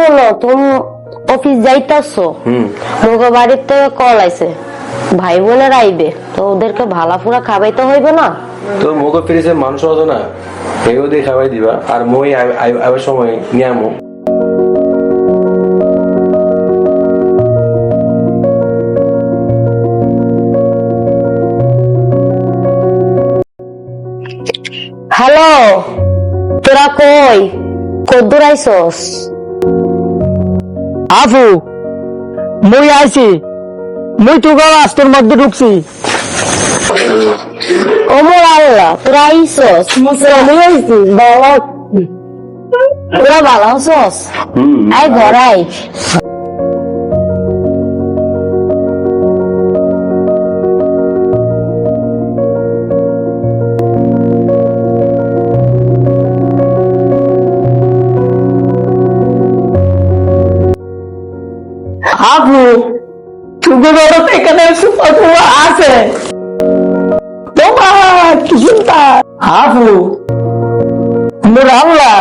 হলো তুমি অফিস যাইতাছো? হুম। মুগো বাড়ির থেকে কল আইছে। ভাই বোনের আইবে তো ওদেরকে ভালা ফুরা খাবাইতে হইবে না? তো মুখ ফিরেছে মানুষ হতো না। এগুলো দিয়ে খাওয়াই দিবা আর মই আই- সময় নিয়ে আমো হ্যালো তোরা কই? কদ্দুর আইসস? আফু মুই আইছি। মুই তো রাস্তার মধ্যে ঢুকছি। ওমর আল্লাহ তোরা আইসস আমি আইছি বাবা। তোরা ভালো আছস আই ঘর আই। আফু তুগে বড় এখানে সুপার সুপার আছে। তোমার কি মোর আল্লাহ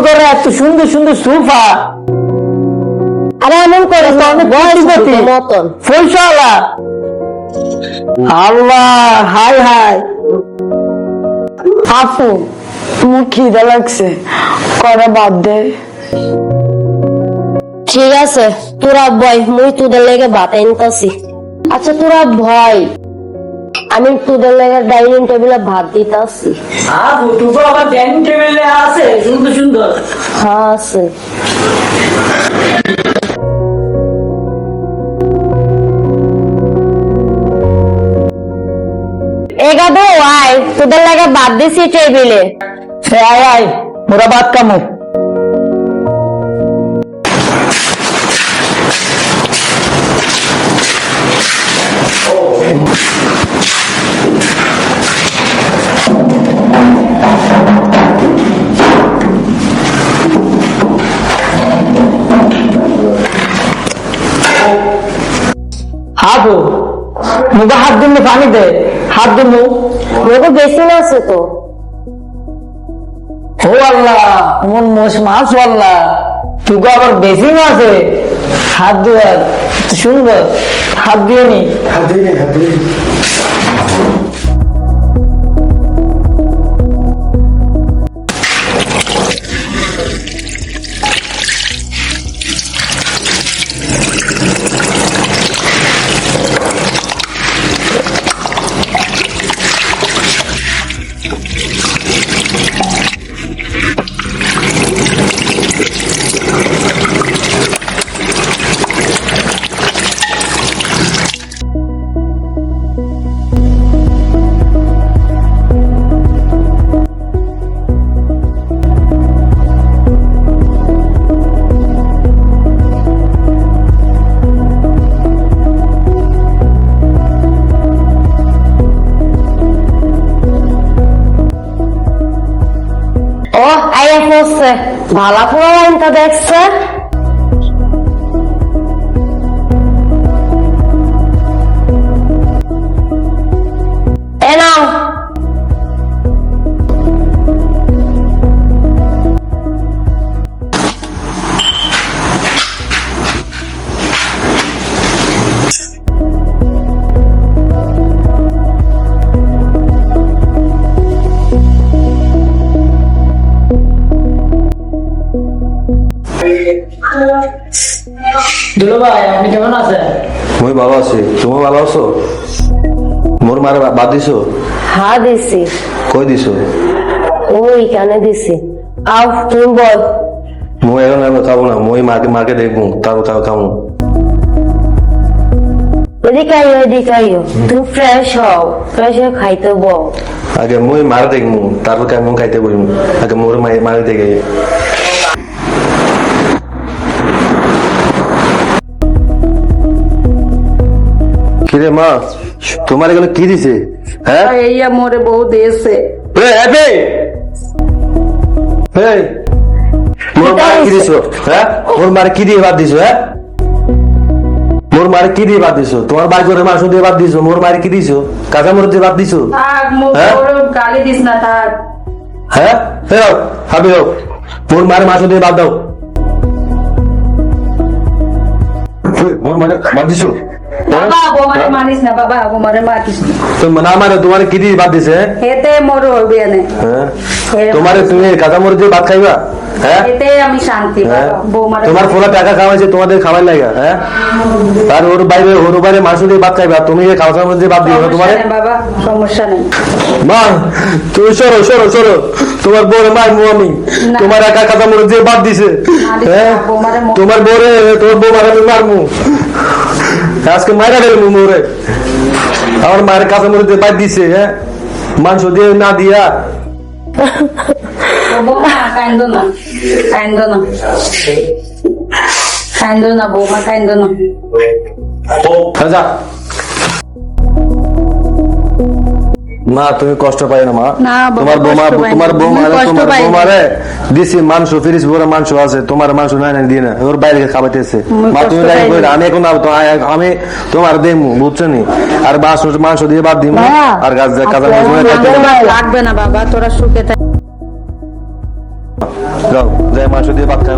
করে এত সুন্দর সুন্দর সোফা। আরে এমন করে তো বয়স কোটিপতি। মতন? আল্লাহ হাই হাই। আপু খিদে লাগছে। করে বাদ দে। ঠিক আছে। তোরা বয় মুই তোদের লেগে ভাত আনতাছি। আচ্ছা তোরা ভয় আমি তোদের লেগে ডাইনিং টেবিলে ভাত দিতাছি। আপু তুগে আবার ডাইনিং টেবিলে আছে সুন্দর সুন্দর। হ্যাঁ আছে। এগাদো আয় তোদের লাগে বাদ দিছি টেবিলে সে আয় আয় মোরা বাদ কামো হাবো। মুখে হাত দিন পানি দে। হাত দিন। লোক বেশি না আছে তো ও আল্লাহ। মন মোষ মাছ আল্লাহ। তুকে আবার বেশি আছে। হাত দিয়ে সুন্দর হাত দিয়ে নি। ও আইয়া পড়ছে ভালা পুরো লাইনটা দুলো ভাই আপনি কেমন আছেন? মই ভালো আছি। তুমি ভালো আছো? মোর মারে বাদ দিছো। হা দিছি। কই দিছো। ওই কানে দিছি। আও তুমি বল। মই এখন আমি খাব না মই মাকে মাকে দেখব তারপর তাও খাব এদিকে আইও এদিকে আইও তুমি ফ্রেশ হও। ফ্রেশ হয়ে খাইতে বল আগে মই মারে দেখব তারপর কেমন খাইতে বলব আগে মোর মায়ে মারে দেখে। কিরে মা তোমার এগুলো কি দিছে? হ্যাঁ? এইয়া মোরে বউ দিয়েছে! মোর মারে কি দিছো? হ্যাঁ? মোর মারে কি দিয়ে বাদ দিছো হ্যাঁ? মোর মারে কি দিয়ে বাদ দিছো? তোমার বাই করে মাংস দিয়ে বাদ দিছো মোর মারে কি দিছো? কাঁচা মরিচ দিয়ে বাদ দিছো? গালি দিস না থাক। হ্যাঁ? হ্যাঁ হাবি হোক মোর মারে মাংস দিয়ে বাদ দাও। তোমার কি দিয়ে দিছে? মোর তোমারে তুমি কাঁচা মরিচ দিয়ে ভাত খাইবা এতে আমি শান্তি? বাবা বৌমারে তোমার পোলা টাকা খাওয়াইছে তোমাদের খাবার লাগা হ্যাঁ আর ওর বাইরে ওর বাইরে মাংস দিয়ে ভাত খাইবা তুমি দিয়ে ভাত দিও না সমস্যা নেই বাবা সমস্যা নেই। মা তুমি সরো সরো সরো তোমার বউরে মারমু আমি। তোমার একা কাঁচা মরিচ দিয়ে বাদ দিছে হ্যাঁ ম- তোমার বউরে তোমার বউ মারা আমি মারমু আজকে মারা গেল মোরে আমার মায়ের কাঁচা মরিচ দিয়ে বাদ দিছে হ্যাঁ মাংস দিয়ে না দিয়া ও বৌমা কান্দো না কান্দো না কান্দো না বৌমা কান্দো না হ্যাঁ, যা মা তুমি কষ্ট পাই না মা। তোমার বৌমা। তোমার বৌমা তোমার। বৌমারে দিছি মাংস ফিরিস বড় মাংস আছে তোমার মাংস নাই নাই দিয়ে না। ওর বাইরে খাবাইতেছে। মা তুমি কইরা, না। আমি এখন আমি তোমার দেমু বুঝছ নি? আর মাংস মাংস দিয়ে বাদ দিমু। আর গাছ কাঁচা মাংস- লাগবে না বাবা তোরা সুখে যাও যাই মাংস দিয়ে ভাত খাই